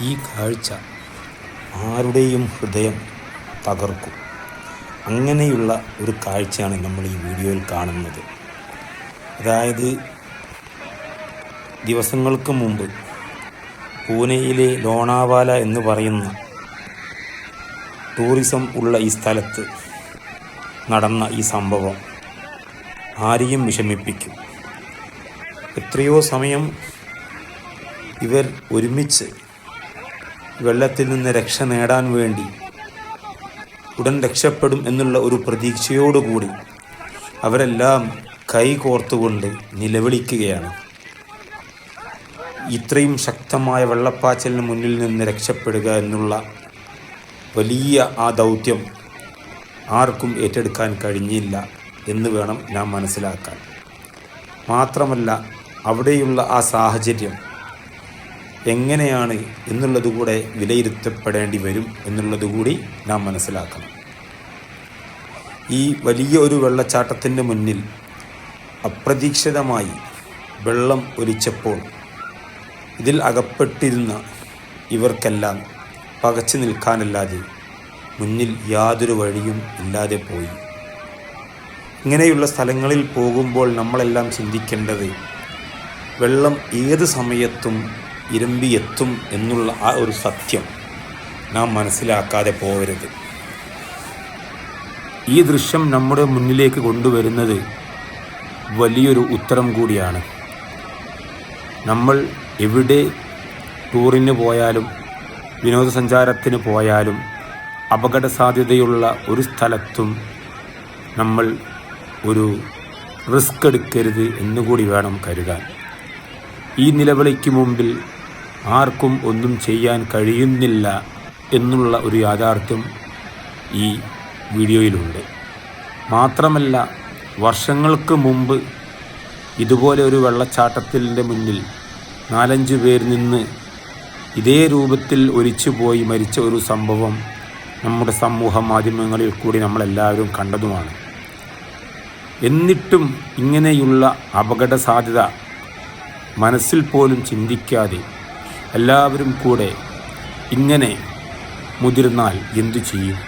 ഈ കാഴ്ച ആരുടെയും ഹൃദയം തകർക്കും. അങ്ങനെയുള്ള ഒരു കാഴ്ചയാണ് നമ്മൾ ഈ വീഡിയോയിൽ കാണുന്നത്. അതായത് ദിവസങ്ങൾക്ക് മുമ്പ് പൂനെയിലെ ലോണാവാല എന്ന് പറയുന്ന ടൂറിസം ഉള്ള ഈ സ്ഥലത്ത് നടന്ന ഈ സംഭവം ആരെയും വിഷമിപ്പിക്കും. എത്രയോ സമയം ഇവർ ഒരുമിച്ച് വെള്ളത്തിൽ നിന്ന് രക്ഷ നേടാൻ വേണ്ടി ഉടൻ രക്ഷപ്പെടും എന്നുള്ള ഒരു പ്രതീക്ഷയോടുകൂടി അവരെല്ലാം കൈ കോർത്തുകൊണ്ട് നിലവിളിക്കുകയാണ്. ഇത്രയും ശക്തമായ വെള്ളപ്പാച്ചലിന് മുന്നിൽ നിന്ന് രക്ഷപ്പെടുക എന്നുള്ള വലിയ ആ ദൗത്യം ആർക്കും ഏറ്റെടുക്കാൻ കഴിഞ്ഞില്ല എന്ന് വേണം നാം മനസ്സിലാക്കാൻ. മാത്രമല്ല അവിടെയുള്ള ആ സാഹചര്യം എങ്ങനെയാണ് എന്നുള്ളത് കൂടെ വിലയിരുത്തപ്പെടേണ്ടി വരും എന്നുള്ളത് കൂടി നാം മനസ്സിലാക്കണം. ഈ വലിയ ഒരു വെള്ളച്ചാട്ടത്തിന്റെ മുന്നിൽ അപ്രതീക്ഷിതമായി വെള്ളം ഒലിച്ചപ്പോൾ ഇതിൽ അകപ്പെട്ടിരുന്ന ഇവർക്കെല്ലാം പകച്ചു നിൽക്കാനല്ലാതെ മുന്നിൽ യാതൊരു വഴിയും ഇല്ലാതെ പോയി. ഇങ്ങനെയുള്ള സ്ഥലങ്ങളിൽ പോകുമ്പോൾ നമ്മളെല്ലാം ചിന്തിക്കേണ്ടത് വെള്ളം ഏത് സമയത്തും ഇരമ്പിയെത്തും എന്നുള്ള ആ ഒരു സത്യം നാം മനസ്സിലാക്കാതെ പോകരുത് ഈ ദൃശ്യം നമ്മുടെ മുന്നിലേക്ക് കൊണ്ടുവരുന്നത് വലിയൊരു ഉത്തരം കൂടിയാണ്. നമ്മൾ എവിടെ ടൂറിന് പോയാലും വിനോദസഞ്ചാരത്തിന് പോയാലും അപകട സാധ്യതയുള്ള ഒരു സ്ഥലത്തും നമ്മൾ ഒരു റിസ്ക് എടുക്കരുത് എന്നുകൂടി വേണം കരുതാൻ. ഈ നിലവിളിക്ക് മുമ്പിൽ ആർക്കും ഒന്നും ചെയ്യാൻ കഴിയുന്നില്ല എന്നുള്ള ഒരു യാഥാർത്ഥ്യം ഈ വീഡിയോയിലുണ്ട്. മാത്രമല്ല വർഷങ്ങൾക്ക് മുമ്പ് ഇതുപോലെ ഒരു വെള്ളച്ചാട്ടത്തിന്റെ മുന്നിൽ നാലഞ്ച് പേർ നിന്ന് ഇതേ രൂപത്തിൽ ഒലിച്ചുപോയി മരിച്ച ഒരു സംഭവം നമ്മുടെ സമൂഹ മാധ്യമങ്ങളിൽ കൂടി നമ്മളെല്ലാവരും കണ്ടതുമാണ്. എന്നിട്ടും ഇങ്ങനെയുള്ള അപകട സാധ്യത മനസ്സിൽ പോലും ചിന്തിക്കാതെ എല്ലാവരും കൂടെ ഇങ്ങനെ മുതിർന്നാൽ എന്തു ചെയ്യും?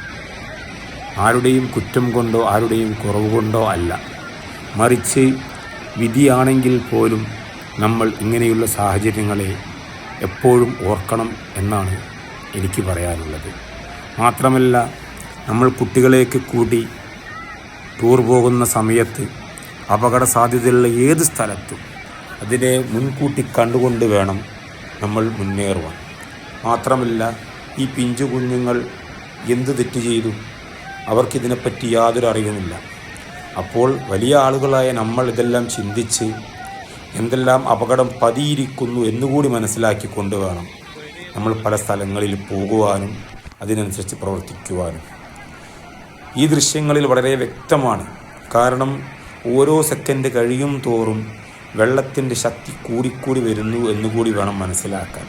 ആരുടെയും കുറ്റം കൊണ്ടോ ആരുടെയും കുറവ് കൊണ്ടോ അല്ല. മറിച്ച് വിധിയാണെങ്കിൽ പോലും നമ്മൾ ഇങ്ങനെയുള്ള സാഹചര്യങ്ങളെ എപ്പോഴും ഓർക്കണം എന്നാണ് എനിക്ക് പറയാനുള്ളത്. മാത്രമല്ല നമ്മൾ കുട്ടികളേക്ക് കൂടി ടൂർ പോകുന്ന സമയത്ത് അപകട സാധ്യതയുള്ള ഏത് സ്ഥലത്തും അതിനെ മുൻകൂട്ടി കണ്ടുകൊണ്ട് വേണം നമ്മൾ മുന്നേറുവാൻ. മാത്രമല്ല ഈ പിഞ്ചു കുഞ്ഞുങ്ങൾ എന്ത് തെറ്റ് ചെയ്തു? അവർക്കിതിനെപ്പറ്റി യാതൊരു അറിവുമില്ല. അപ്പോൾ വലിയ ആളുകളായ നമ്മൾ ഇതെല്ലാം ചിന്തിച്ച് എന്തെല്ലാം അപകടം പതിയിരിക്കുന്നു എന്നുകൂടി മനസ്സിലാക്കിക്കൊണ്ട് വേണം നമ്മൾ പല സ്ഥലങ്ങളിൽ പോകുവാനും അതിനനുസരിച്ച് പ്രവർത്തിക്കുവാനും. ഈ ദൃശ്യങ്ങളിൽ വളരെ വ്യക്തമാണ്. കാരണം ഓരോ സെക്കൻഡ് കഴിയും തോറും വെള്ളത്തിന്റെ ശക്തി കൂടിക്കൂടി വരുന്നു എന്നുകൂടി വേണം മനസ്സിലാക്കാൻ.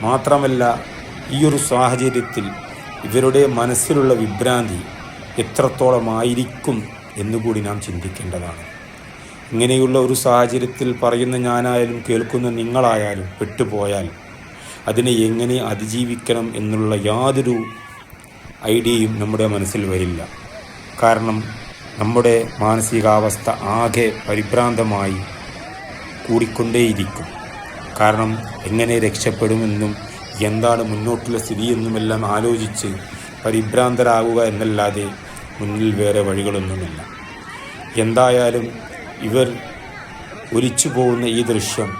മാത്രമല്ല ഈ ഒരു സാഹചര്യത്തിൽ ഇവരുടെ മനസ്സിലുള്ള വിഭ്രാന്തി എത്രത്തോളമായിരിക്കും എന്നുകൂടി നാം ചിന്തിക്കേണ്ടതാണ്. ഇങ്ങനെയുള്ള ഒരു സാഹചര്യത്തിൽ പറയുന്ന ഞാനായാലും കേൾക്കുന്ന നിങ്ങളായാലും പെട്ടുപോയാൽ അതിനെ എങ്ങനെ അതിജീവിക്കണം എന്നുള്ള യാതൊരു ഐഡിയയും നമ്മുടെ മനസ്സിൽ വരില്ല. കാരണം നമ്മുടെ മാനസികാവസ്ഥ ആകെ പരിഭ്രാന്തമായി കൂടിക്കൊണ്ടേയിരിക്കും. കാരണം എങ്ങനെ രക്ഷപ്പെടുമെന്നും എന്താണ് മുന്നോട്ടുള്ള സ്ഥിതിയെന്നുമെല്ലാം ആലോചിച്ച് പരിഭ്രാന്തരാകുക എന്നല്ലാതെ മുന്നിൽ വേറെ വഴികളൊന്നുമില്ല. എന്തായാലും ഇവർ ഒലിച്ചു പോകുന്ന ഈ ദൃശ്യം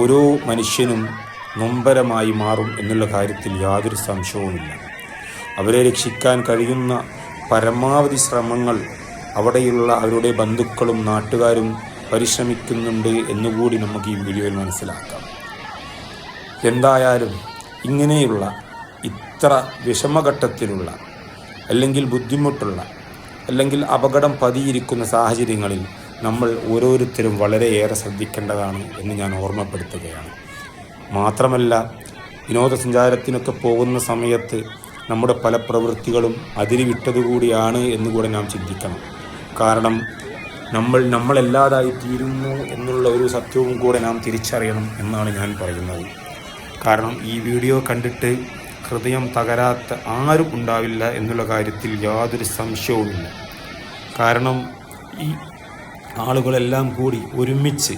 ഓരോ മനുഷ്യനും നൊമ്പരമായി മാറും എന്നുള്ള കാര്യത്തിൽ യാതൊരു സംശയവുമില്ല. അവരെ രക്ഷിക്കാൻ കഴിയുന്ന പരമാവധി ശ്രമങ്ങൾ അവിടെയുള്ള അവരുടെ ബന്ധുക്കളും നാട്ടുകാരും പരിശ്രമിക്കുന്നുണ്ട് എന്നുകൂടി നമുക്ക് ഈ വീഡിയോയിൽ മനസ്സിലാക്കാം. എന്തായാലും ഇങ്ങനെയുള്ള ഇത്ര വിഷമഘട്ടത്തിലുള്ള അല്ലെങ്കിൽ ബുദ്ധിമുട്ടുള്ള അല്ലെങ്കിൽ അപകടം പതിയിരിക്കുന്ന സാഹചര്യങ്ങളിൽ നമ്മൾ ഓരോരുത്തരും വളരെയേറെ ശ്രദ്ധിക്കേണ്ടതാണ് എന്ന് ഞാൻ ഓർമ്മപ്പെടുത്തുകയാണ്. മാത്രമല്ല വിനോദസഞ്ചാരത്തിനൊക്കെ പോകുന്ന സമയത്ത് നമ്മുടെ പല പ്രവൃത്തികളും അതിരി വിട്ടതുകൂടിയാണ് എന്നുകൂടെ നാം ചിന്തിക്കണം. കാരണം നമ്മൾ നമ്മളല്ലാതായി തീരുന്നു എന്നുള്ള ഒരു സത്യവും കൂടെ നാം തിരിച്ചറിയണം എന്നാണ് ഞാൻ പറയുന്നത്. കാരണം ഈ വീഡിയോ കണ്ടിട്ട് ഹൃദയം തകരാത്ത ആരും ഉണ്ടാവില്ല എന്നുള്ള കാര്യത്തിൽ യാതൊരു സംശയവുമില്ല. കാരണം ഈ ആളുകളെല്ലാം കൂടി ഒരുമിച്ച്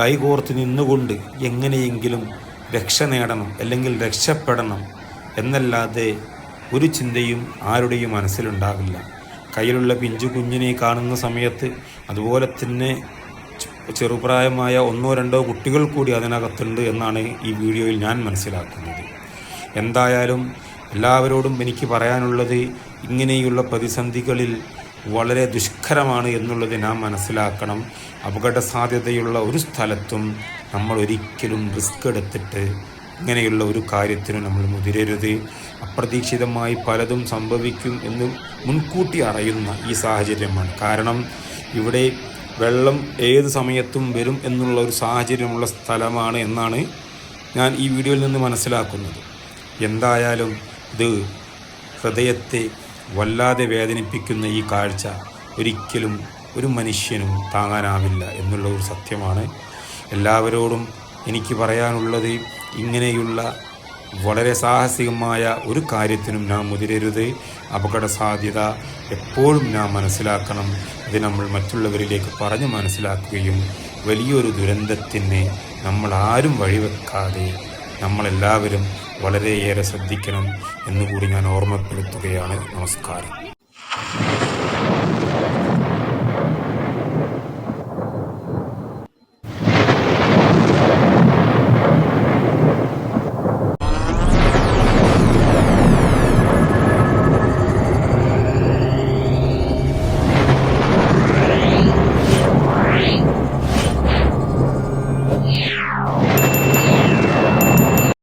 കൈകോർത്ത് നിന്നുകൊണ്ട് എങ്ങനെയെങ്കിലും രക്ഷ നേടണം അല്ലെങ്കിൽ രക്ഷപ്പെടണം എന്നല്ലാതെ ഒരു ചിന്തയും ആരുടെയും മനസ്സിലുണ്ടാകില്ല കയ്യിലുള്ള പിഞ്ചു കുഞ്ഞിനെ കാണുന്ന സമയത്ത് അതുപോലെ തന്നെ ചെറുപ്രായമായ ഒന്നോ രണ്ടോ കുട്ടികൾ കൂടി അതിനകത്തുണ്ട് എന്നാണ് ഈ വീഡിയോയിൽ ഞാൻ മനസ്സിലാക്കുന്നത്. എന്തായാലും എല്ലാവരോടും എനിക്ക് പറയാനുള്ളത് ഇങ്ങനെയുള്ള പ്രതിസന്ധികളിൽ വളരെ ദുഷ്കരമാണ് എന്നുള്ളത് നാം മനസ്സിലാക്കണം. അപകട സാധ്യതയുള്ള ഒരു സ്ഥലത്തും നമ്മൾ ഒരിക്കലും റിസ്ക് എടുത്തിട്ട് ഇങ്ങനെയുള്ള ഒരു കാര്യത്തിന് നമ്മൾ മുതിരരുത്. അപ്രതീക്ഷിതമായി പലതും സംഭവിക്കും എന്ന് മുൻകൂട്ടി അറിയുന്ന ഈ സാഹചര്യമാണ്. കാരണം ഇവിടെ വെള്ളം ഏത് സമയത്തും വരും എന്നുള്ള ഒരു സാഹചര്യമുള്ള സ്ഥലമാണ് എന്നാണ് ഞാൻ ഈ വീഡിയോയിൽ നിന്ന് മനസ്സിലാക്കുന്നത്. എന്തായാലും ഇത് ഹൃദയത്തെ വല്ലാതെ വേദനിപ്പിക്കുന്ന ഈ കാഴ്ച ഒരിക്കലും ഒരു മനുഷ്യനും താങ്ങാനാവില്ല എന്നുള്ള ഒരു സത്യമാണ്. എല്ലാവരോടും എനിക്ക് പറയാനുള്ളത് ഇങ്ങനെയുള്ള വളരെ സാഹസികമായ ഒരു കാര്യത്തിനും നാം മുതിരരുത്. അപകട സാധ്യത എപ്പോഴും നാം മനസ്സിലാക്കണം. ഇത് നമ്മൾ മറ്റുള്ളവരിലേക്ക് പറഞ്ഞ് മനസ്സിലാക്കുകയും വലിയൊരു ദുരന്തത്തിന് നമ്മൾ ആരും വഴിവെക്കാതെ നമ്മളെല്ലാവരും വളരെയേറെ ശ്രദ്ധിക്കണം എന്നുകൂടി ഞാൻ ഓർമ്മപ്പെടുത്തുകയാണ്. നമസ്കാരം.